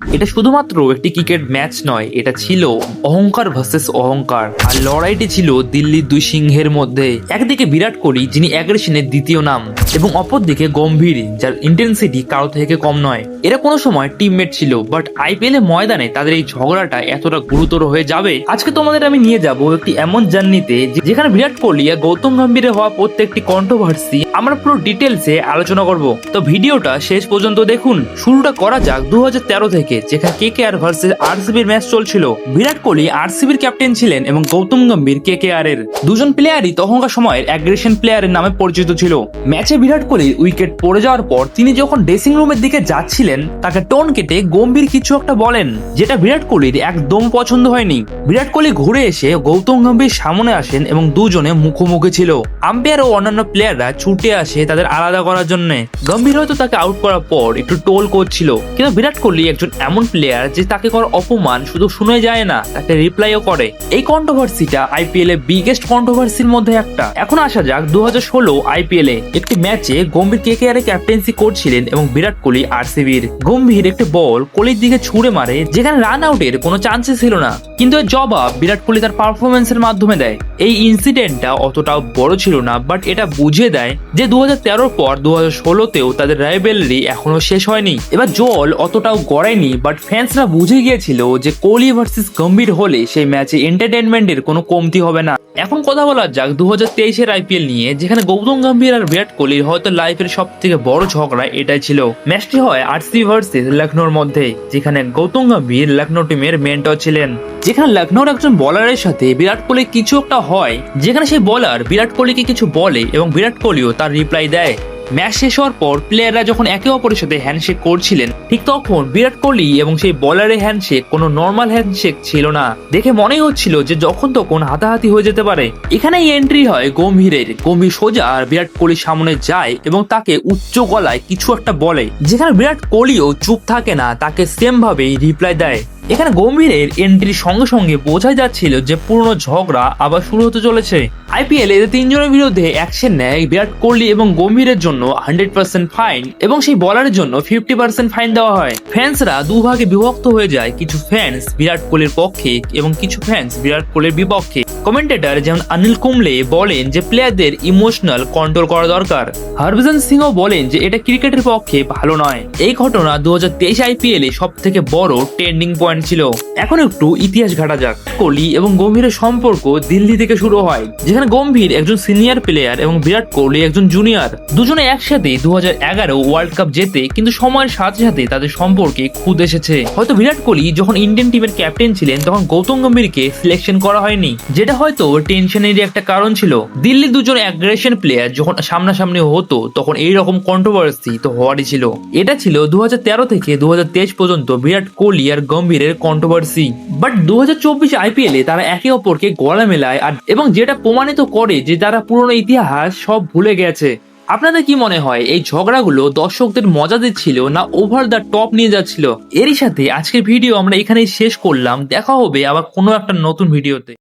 এটা শুধুমাত্র একটি ক্রিকেট ম্যাচ নয়, এটা ছিল অহংকার ভার্সেস অহংকার। আর লড়াইটি ছিল দিল্লির দুই সিংহের মধ্যে, একদিকে বিরাট কোহলি, যিনি অ্যাগ্রেশনের দ্বিতীয় নাম, এবং অপরদিকে গম্ভীর, যার ইন্টেন্সিটি কারও থেকে কম নয়। এরা কোনো সময় টিমমেট ছিল বাট আইপিএল এ ময়দানে তাদের এই ঝগড়াটা এতটা গুরুতর হয়ে যাবে। আজকে তোমাদের আমি নিয়ে যাব একটি এমন জার্নিতে যেখানে বিরাট কোহলি আর গৌতম গম্ভীরের হওয়া প্রত্যেকটি কন্ট্রোভার্সি আমরা পুরো ডিটেলসে আলোচনা করব। তো ভিডিওটা শেষ পর্যন্ত দেখুন। শুরুটা করা যাক দু হাজার তেরো থেকে। যেখানে কে কে আর ভার্সেস আরসিবির ম্যাচ চলছিল। বিরাট কোহলি আরসিবির ক্যাপ্টেন ছিলেন এবং গৌতম গম্ভীর কে কে আর এর দুজন প্লেয়ারই তখনকার সময়ের অ্যাগ্রেশন প্লেয়ারের নামে পরিচিত ছিল। ম্যাচে বিরাট কোহলির উইকেট পড়ে যাওয়ার পর তিনি যখন ড্রেসিং রুমের দিকে যাচ্ছিলেন, তাকে টোন কেটে গম্ভীর কিছু একটা বলেন, যেটা বিরাট কোহলির একদম পছন্দ হয়নি। বিরাট কোহলি ঘুরে এসে গৌতম গম্ভীর সামনে আসেন এবং দুজনে মুখোমুখি ছিল। আম্পায়ার ও অন্যান্য প্লেয়াররা ছুটে আসে তাদের আলাদা করার জন্য। গম্ভীর হয়তো তাকে আউট করার পর একটু টোল করছিল, কিন্তু বিরাট কোহলি একজন এমন প্লেয়ার যে তাকে করা অপমান শুধু শুনে যায় না, তাকে রিপ্লাইও করে। এই কন্ট্রোভার্সিটা আইপিএল এর বিগেস্ট কন্ট্রোভার্সির মধ্যে একটা। এখন আসা যাক দু হাজার ষোলো আইপিএল এ একটি ম্যাচে গম্ভীর কে কে আর ক্যাপ্টেন্সি করছিলেন এবং বিরাট কোহলি আর আরসিবির গম্ভীর একটি বল কোহলির দিকে ছুঁড়ে মারে, যেখানে রান আউটের কোনো চান্সেস ছিল না। কিন্তু এর জবাব বিরাট কোহলি তার পারফরমেন্সের মাধ্যমে দেয়। এই ইনসিডেন্টটা অতটাও বড় ছিল না বাট এটা বুঝিয়ে দেয় যে দু হাজার তেরোর পর দু হাজার ষোলোতেও তাদের রাইভেলরি এখনও শেষ হয়নি। এবার জল অতটাও গড়ায়নি বাট ফ্যান্সরা বুঝে গিয়েছিল যে কোহলি ভার্সেস গম্ভীর হলে সেই ম্যাচে এন্টারটেনমেন্টের কোনো কমতি হবে না। এখন কথা বলা যাক দু হাজার তেইশের আইপিএল নিয়ে, যেখানে গৌতম গম্ভীর আর বিরাট কোহলির হয়তো লাইফের সব থেকে বড় ঝগড়া এটাই ছিল। ম্যাচটি হয় আরসি ভার্সেস লখনৌর মধ্যে, যেখানে গৌতম গম্ভীর লখনৌ টিমের মেন্টর ছিলেন। যেখানে লখনৌর একজন বলারের সাথে বিরাট কোহলি কিছু একটা হয়, যেখানে সেই বলার বিরাট কোহলিকে কিছু বলে এবং বিরাট কোহলিও তার রিপ্লাই দেয়। ম্যাচ শেষ হওয়ার পর প্লেয়াররা যখন একে অপরের সাথে হ্যান্ডশেক করছিলেন, ঠিক তখন বিরাট কোহলি এবং সেই বলারের হ্যান্ডশেক কোনো নর্মাল হ্যান্ডশেক ছিল না। দেখে মনেই হচ্ছিল যে যখন তখন হাতাহাতি হয়ে যেতে পারে। এখানেই এন্ট্রি হয় গম্ভীরের, গম্ভীর সোজা আর বিরাট কোহলির সামনে যায় এবং তাকে উচ্চ গলায় কিছু একটা বলে, যেখানে বিরাট কোহলিও চুপ থাকে না, তাকে সেম ভাবেই রিপ্লাই দেয়। এখানে গম্ভীরের এন্ট্রির সঙ্গে সঙ্গে বোঝাই যাচ্ছিল যে পুরনো ঝগড়া আবার শুরু হতে চলেছে। আইপিএল এদের তিনজনের বিরুদ্ধে অ্যাকশন নেয় বিরাট কোহলি এবং গম্ভীরের জন্য হান্ড্রেড পার্সেন্ট ফাইন এবং সেই বলারের জন্য ফিফটি পার্সেন্ট ফাইন দেওয়া হয়। ফ্যান্সরা দুভাগে বিভক্ত হয়ে যায়। কিছু ফ্যান্স বিরাট কোহলির পক্ষে এবং কিছু ফ্যান্স বিরাট কোহলির বিপক্ষে। কমেন্টেটর যেমন অনিল কুমলে বলেন যে প্লেয়ারদের ইমোশনাল কন্ট্রোল করা দরকার। হরভজন সিংও বলেন যে এটা ক্রিকেটের পক্ষে ভালো নয়। এই ঘটনা দু হাজার তেইশ আইপিএল এ সব থেকে বড় ট্রেন্ডিং পয়েন্ট ছিল। এখন একটু ইতিহাস ঘাটা যাক। কোহলি এবং গম্ভীরের সম্পর্ক দিল্লি থেকে শুরু হয়, যেখানে গম্ভীর একজন সিনিয়র প্লেয়ার এবং বিরাট কোহলি একজন জুনিয়র দুজনে একসাথে দু হাজার এগারো ওয়ার্ল্ড কাপ জেতে কিন্তু সময়ের সাথে সাথে তাদের সম্পর্কে খুদ এসেছে। হয়তো বিরাট কোহলি যখন ইন্ডিয়ান টিমের ক্যাপ্টেন ছিলেন, তখন গৌতম গম্ভীরকে সিলেকশন করা হয়নি, যেটা হয়তো টেনশনেরই একটা কারণ ছিল দিল্লির দুজন অ্যাগ্রেশন প্লেয়ার যখন সামনাসামনি হতো, তখন এই রকম কন্ট্রোভার্সি তো হওয়ারই ছিল। এটা ছিল দুহাজার তেরো থেকে দুহাজার তেইশ পর্যন্ত বিরাট কোহলি আর গম্ভীরের কন্ট্রোভার্সি বাট দু হাজার চব্বিশ আইপিএল এ তারা একে অপরকে গলা মেলায় আর এবং যেটা প্রমাণিত করে যে তারা পুরনো ইতিহাস সব ভুলে গেছে। আপনাদের কি মনে হয়, এই ঝগড়াগুলো দর্শকদের মজা দিচ্ছিল না ওভার দ্য টপ নিয়ে যাচ্ছিল? এরই সাথে আজকের ভিডিও আমরা এখানেই শেষ করলাম। দেখা হবে আবার কোনো একটা নতুন ভিডিওতে